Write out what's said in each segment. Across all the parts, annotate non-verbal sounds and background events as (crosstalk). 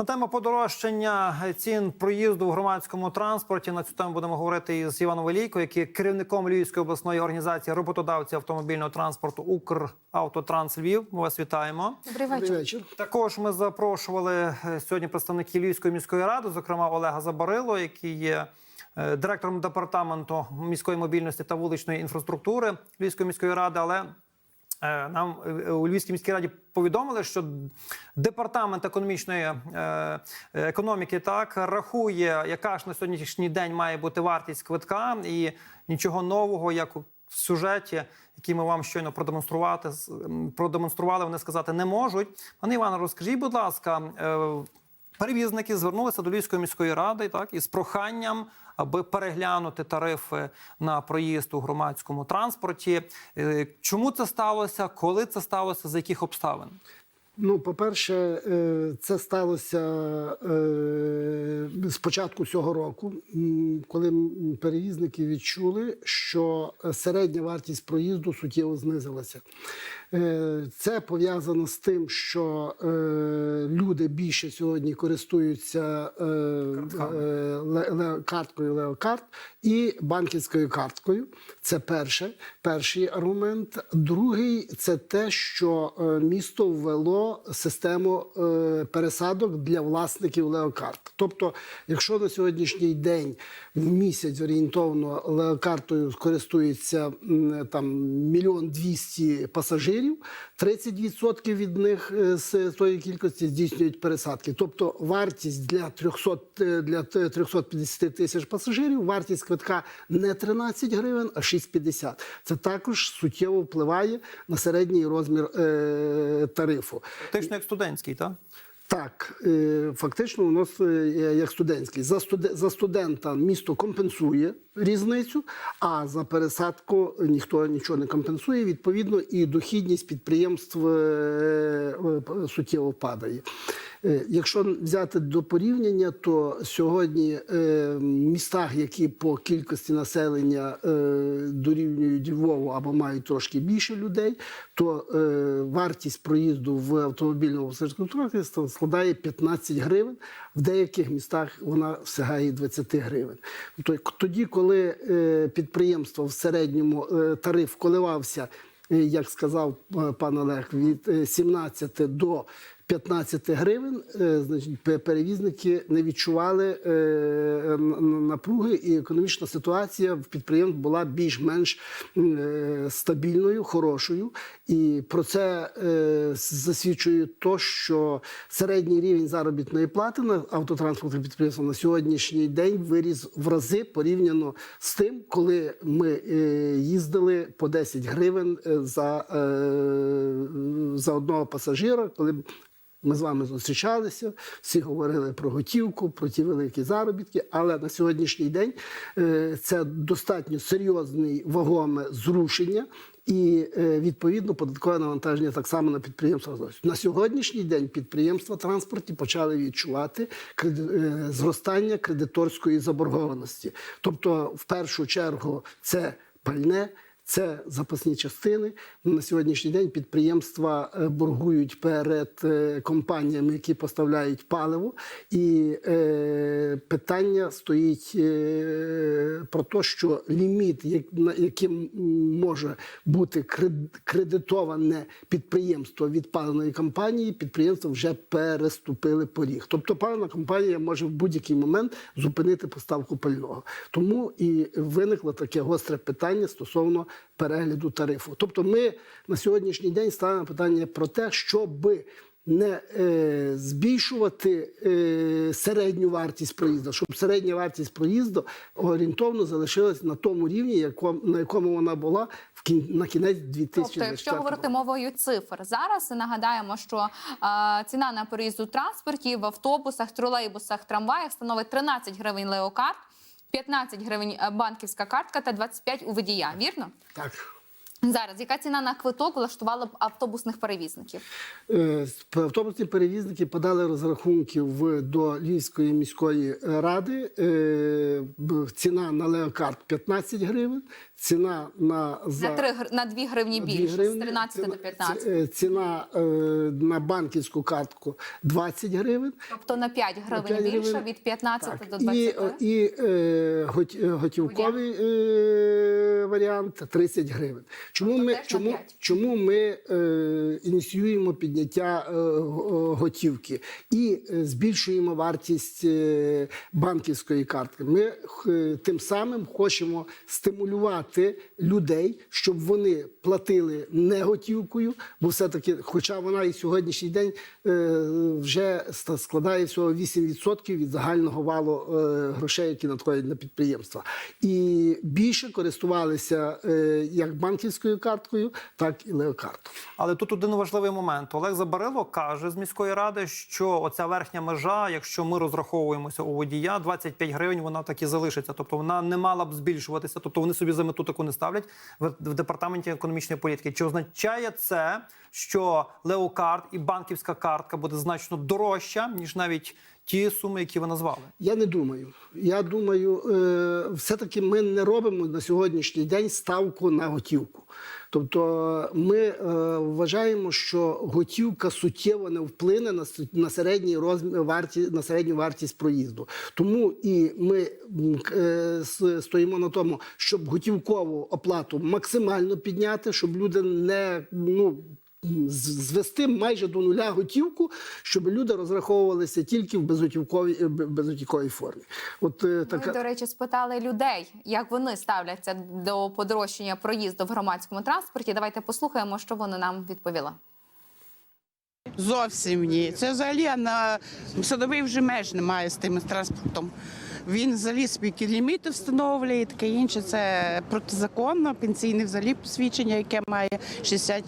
На тему подорожчання цін проїзду в громадському транспорті на цю тему будемо говорити із Іваном Велійко, який є керівником Львівської обласної організації роботодавців автомобільного транспорту Укравтотранс Львів. Ми вас вітаємо. Добрий вечір. Добрий вечір. Також ми запрошували е, сьогодні представників Львівської міської ради, зокрема Олега Забарило, який є е, директором департаменту міської мобільності та вуличної інфраструктури Львівської міської ради. Але нам е, у Львівській міській раді повідомили, що департамент економічної е, е, економіки так рахує, яка ж на сьогоднішній день має бути вартість квитка, і нічого нового, як у сюжеті, який ми вам щойно продемонструвати продемонстрували, вони сказати не можуть. Пане Іване, розкажіть, будь ласка, е, перевізники звернулися до Львівської міської ради так із проханням, аби переглянути тарифи на проїзд у громадському транспорті. Е, Чому це сталося? Коли це сталося? За яких обставин? Ну, по-перше, е, це сталося е, з початку цього року, коли перевізники відчули, що е, середня вартість проїзду суттєво знизилася. Е, Це пов'язано з тим, що е, люди більше сьогодні користуються е, карткою Леокарт і банківською карткою. Це перше, перший аргумент. Другий це те, що місто ввело систему пересадок для власників Леокарт. Тобто, якщо на сьогоднішній день в місяць орієнтовно леокартою користується там мільйон двісті пасажирів, 30% від них е, з тої кількості здійснюють пересадки. Тобто вартість для 300, е, для 350 тисяч пасажирів, вартість квитка не 13 гривень, а 6,50. Це також суттєво впливає на середній розмір е, тарифу. Фактично як студентський, так? Так, е, фактично, у нас е, як студентський. За, студе- за студента місто компенсує різницю, а за пересадку ніхто нічого не компенсує. Відповідно, і дохідність підприємств е, суттєво падає. Якщо взяти до порівняння, то сьогодні в містах, які по кількості населення дорівнюють Львову або мають трошки більше людей, то вартість проїзду в автомобільному транспорті складає 15 гривень. В деяких містах вона сягає 20 гривень. Тобто тоді, коли е, підприємство в середньому е, тариф коливався, е, як сказав пан Олег, від е, 17 до 15 гривень, е, значить, перевізники не відчували е, н- напруги, і економічна ситуація в підприємств була більш-менш е, стабільною, хорошою. І про це е, засвідчує то, що середній рівень заробітної плати на автотранспортних підприємствах на сьогоднішній день виріс в рази порівняно з тим, коли ми е, їздили по 10 гривень е, за, е, за одного пасажира, коли ми з вами зустрічалися, всі говорили про готівку, про ті великі заробітки. Але на сьогоднішній день е, це достатньо серйозне вагоме зрушення. І е, відповідно податкове навантаження так само на підприємства. На сьогоднішній день підприємства транспорті почали відчувати е, зростання кредиторської заборгованості. Тобто, в першу чергу, це пальне. Це запасні частини. На сьогоднішній день підприємства е, боргують перед е, компаніями, які поставляють паливо, і е, питання стоїть е, про те, що ліміт, яким може бути кред- кредитоване підприємство від паливної компанії, підприємства вже переступили поріг. Тобто паливна компанія може в будь-який момент зупинити поставку пального. Тому і виникло таке гостре питання стосовно перегляду тарифу. Тобто, ми на сьогоднішній день ставимо питання про те, щоби не е, збільшувати е, середню вартість проїзду, щоб середня вартість проїзду орієнтовно залишилась на тому рівні, якому, на якому вона була в кін, на кінець 2024 Тобто, якщо говорити мовою цифр, зараз нагадаємо, що е, ціна на проїзд у транспорті в автобусах, тролейбусах, трамваях становить 13 гривень леокарт, 15 гривень е, банківська картка та 25 у водія. Вірно? Так. Зараз яка ціна на квиток влаштувала б автобусних перевізників? Е, Автобусні перевізники подали розрахунки в до Львівської міської ради. Е, Ціна на леокарт 15 гривень, ціна на за На три гр- на 2 гривні на більше гривні, з 13 ціна- до 15. е, Ціна на банківську картку 20 гривень. Тобто на 5 гривень 5 більше від 15 Так, до і, 20. і, і готі- готівковий варіант 30 гривень. Чому ми, чому, чому ми е, ініціюємо підняття е, го- готівки і е, збільшуємо вартість е, банківської картки? Ми е, тим самим хочемо стимулювати людей, щоб вони платили не готівкою, бо все-таки, хоча вона і сьогоднішній день е, вже складає всього 8% від загального валу е, грошей, які надходять на підприємства, і більше користувалися е, як банківською карткою, так і леокартом. Але тут один важливий момент. Олег Забарило каже з міської ради, що оця верхня межа, якщо ми розраховуємося у водія, 25 гривень, вона так і залишиться. Тобто вона не мала б збільшуватися. Тобто вони собі за мету таку не ставлять в департаменті економічної політики. Чи означає це, що леокарт і банківська картка буде значно дорожча ніж навіть ті суми, які ви назвали? Я не думаю. Я думаю, е, все-таки ми не робимо на сьогоднішній день ставку на готівку. Тобто ми е, вважаємо, що готівка суттєво не вплине на, на, середній розмір, варті, на середню вартість проїзду. Тому і ми е, стоїмо на тому, щоб готівкову оплату максимально підняти, щоб люди не ну. Звести майже до нуля готівку, щоб люди розраховувалися тільки в безготівковій, е, безготівковій формі. От е, Ми, до речі, спитали людей, як вони ставляться до подорожчання проїзду в громадському транспорті. Давайте послухаємо, що вони нам відповіли. Зовсім ні. Це взагалі на садовий вже меж немає з тим транспортом. Він взагалі собі ліміти встановлює, таке інше. Це протизаконно. Пенсійне взагалі посвідчення, яке має 60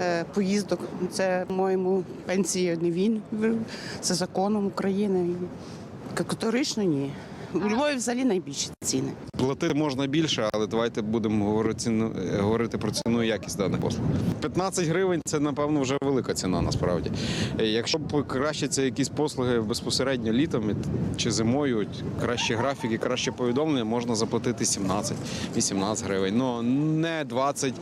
е, поїздок. Це, по-моєму, пенсія не він. Це законом України. Категорично ні. У Львові взагалі найбільші ціни. Платити можна більше, але давайте будемо говорити, ціну, говорити про ціну і якість даних послуг. 15 гривень це, напевно, вже велика ціна насправді. Якщо покращаться якісь послуги безпосередньо літом чи зимою, кращі графіки, краще повідомлення, можна заплатити 17-18 гривень. Ну не 20.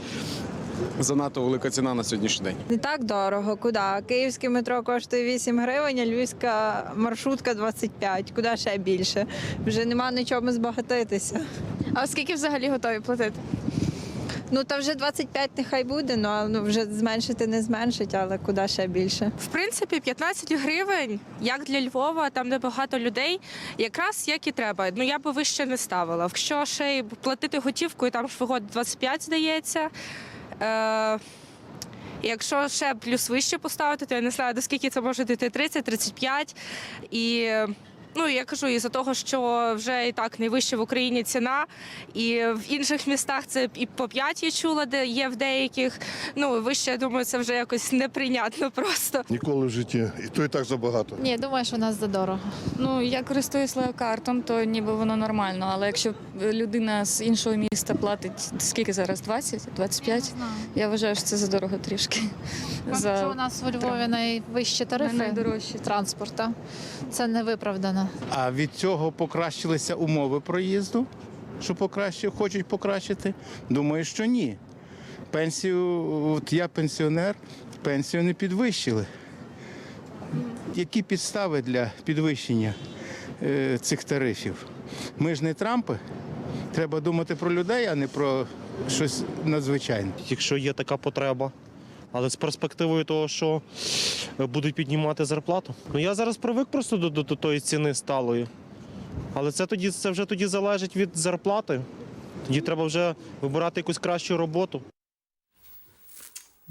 Занадто велика ціна на сьогоднішній день. Не так дорого. Куди? Київське метро коштує 8 гривень, а львівська маршрутка 25. Куди ще більше? Вже нема нічого збагатитися. А скільки взагалі готові платити? Ну та вже 25 нехай буде, ну, а, ну вже зменшити не зменшить, але куди ще більше. В принципі, 15 гривень, як для Львова, там де багато людей, якраз як і треба. Ну я би вище не ставила. Якщо ще й платити готівкою, там ж виходить 25, здається. Е- Якщо ще плюс вище поставити, то я не знаю, до скільки це може дійти 30-35. І ну я кажу, із-за того, що вже і так найвища в Україні ціна, і в інших містах це і по 5 я чула, де є в деяких. Ну вище, я думаю, це вже якось неприйнятно (laughs) просто. Ніколи в житті. І то і так забагато. Ні, думаю, що у нас задорого. Ну, я користуюсь леокартом, то ніби воно нормально. Але якщо людина з іншого міста платить скільки зараз? 20? 25? Я вважаю, що це задорого трішки. Що у нас у Львові найвищі тарифи найдорожчі. транспорту. Це не виправдано. А від цього покращилися умови проїзду, що покращив, хочуть покращити? Думаю, що ні. Пенсію, от я пенсіонер, пенсію не підвищили. Які підстави для підвищення е, цих тарифів? Ми ж не Трампи. Треба думати про людей, а не про щось надзвичайне. якщо є така потреба. Але з перспективою того, що будуть піднімати зарплату. Ну я зараз привик просто до, до, до тої ціни сталої. Але це тоді це вже тоді залежить від зарплати. Тоді треба вже вибирати якусь кращу роботу.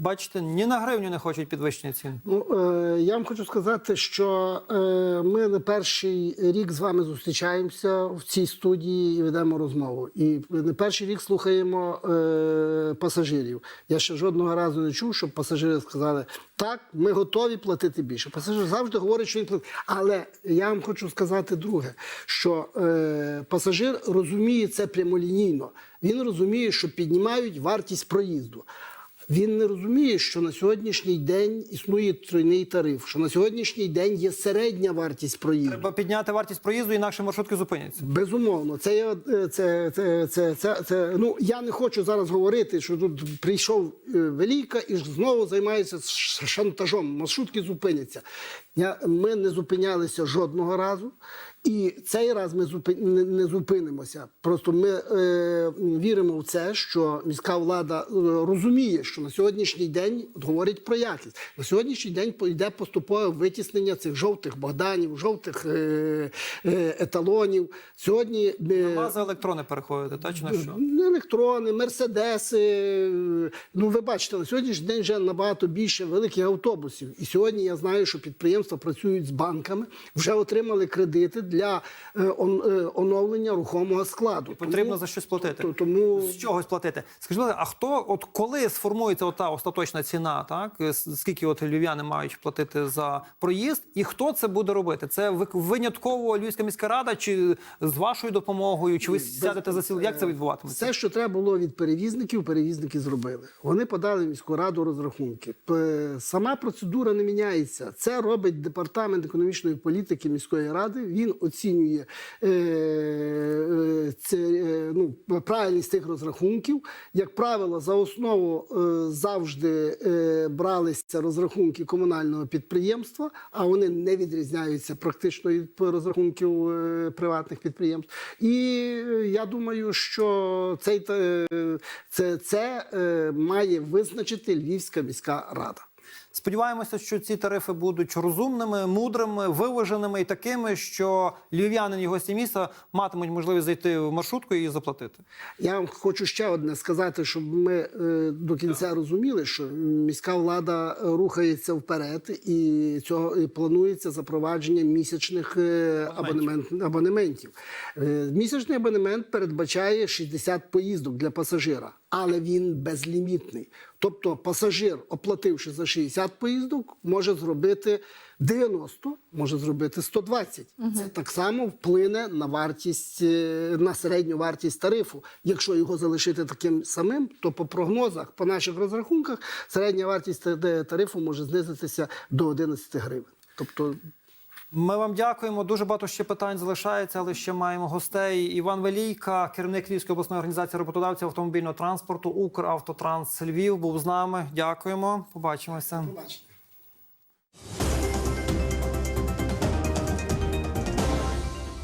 Бачите, ні на гривню не хочуть підвищення цін. Ну, е, я вам хочу сказати, що е, ми не перший рік з вами зустрічаємося в цій студії і ведемо розмову. І не перший рік слухаємо е, пасажирів. Я ще жодного разу не чув, щоб пасажири сказали, так, ми готові платити більше. Пасажир завжди говорить, що він платить. Але я вам хочу сказати друге, що е, пасажир розуміє це прямолінійно. Він розуміє, що піднімають вартість проїзду. Він не розуміє, що на сьогоднішній день існує тройний тариф, що на сьогоднішній день є середня вартість проїзду. Треба підняти вартість проїзду, інакше маршрутки зупиняться. Безумовно, це е, це, це, це, це, це, ну я не хочу зараз говорити, що тут прийшов е, Веліка і ж знову займається шантажом. Маршрутки зупиняться. Я, ми не зупинялися жодного разу, і цей раз ми не, зупинимося. Просто ми е, віримо в це, що міська влада е, розуміє, що на сьогоднішній день от говорить про якість. На сьогоднішній день йде поступове витіснення цих жовтих Богданів, жовтих е, е, еталонів. Сьогодні е, за електрони переходити, та чи на що? електрони, мерседеси. е, Ну, ви бачите, на сьогоднішній день вже набагато більше великих автобусів. І сьогодні я знаю, що підприємства працюють з банками, вже отримали кредити для е, е, оновлення рухомого складу. Потрібно Тому- за щось платити. то- тому З чогось платити. Скажіть, а хто, от коли сформується ота остаточна ціна, так скільки от львів'яни мають платити за проїзд, і хто це буде робити? Це винятково Львівська міська рада, чи з вашою допомогою, чи ви сядете за сіл? Як це відбуватиметься? Все, що треба було від перевізників, перевізники зробили. Вони подали в міську раду розрахунки. Сама процедура не міняється. Це робить департамент економічної політики міської ради. Він оцінює е, е, це, е, ну, правильність цих розрахунків. Як правило, за основу завжди бралися розрахунки комунального підприємства, а вони не відрізняються практично від розрахунків приватних підприємств. І я думаю, що цей, це, це має визначити Львівська міська рада. Сподіваємося, що ці тарифи будуть розумними, мудрими, виваженими і такими, що львів'янин і гості міста матимуть можливість зайти в маршрутку і її заплатити. Я вам хочу ще одне сказати, щоб ми е, до кінця розуміли, що міська влада е, рухається вперед, і цього і планується запровадження місячних е, абонемент, абонементів. Місячний абонемент передбачає 60 поїздок для пасажира, але він безлімітний. Тобто пасажир, оплативши за 60 поїздок, може зробити 90, може зробити 120. Це так само вплине на вартість е, на середню вартість тарифу. Якщо його залишити таким самим, то по прогнозах, по наших розрахунках, середня вартість тарифу може знизитися до 11 гривень. Тобто ми вам дякуємо. Дуже багато ще питань залишається, але ще маємо гостей. Іван Велійка, керівник Львівської обласної організації роботодавців автомобільного транспорту Укравтотранс Львів був з нами. Дякуємо. Побачимося. Побачимо.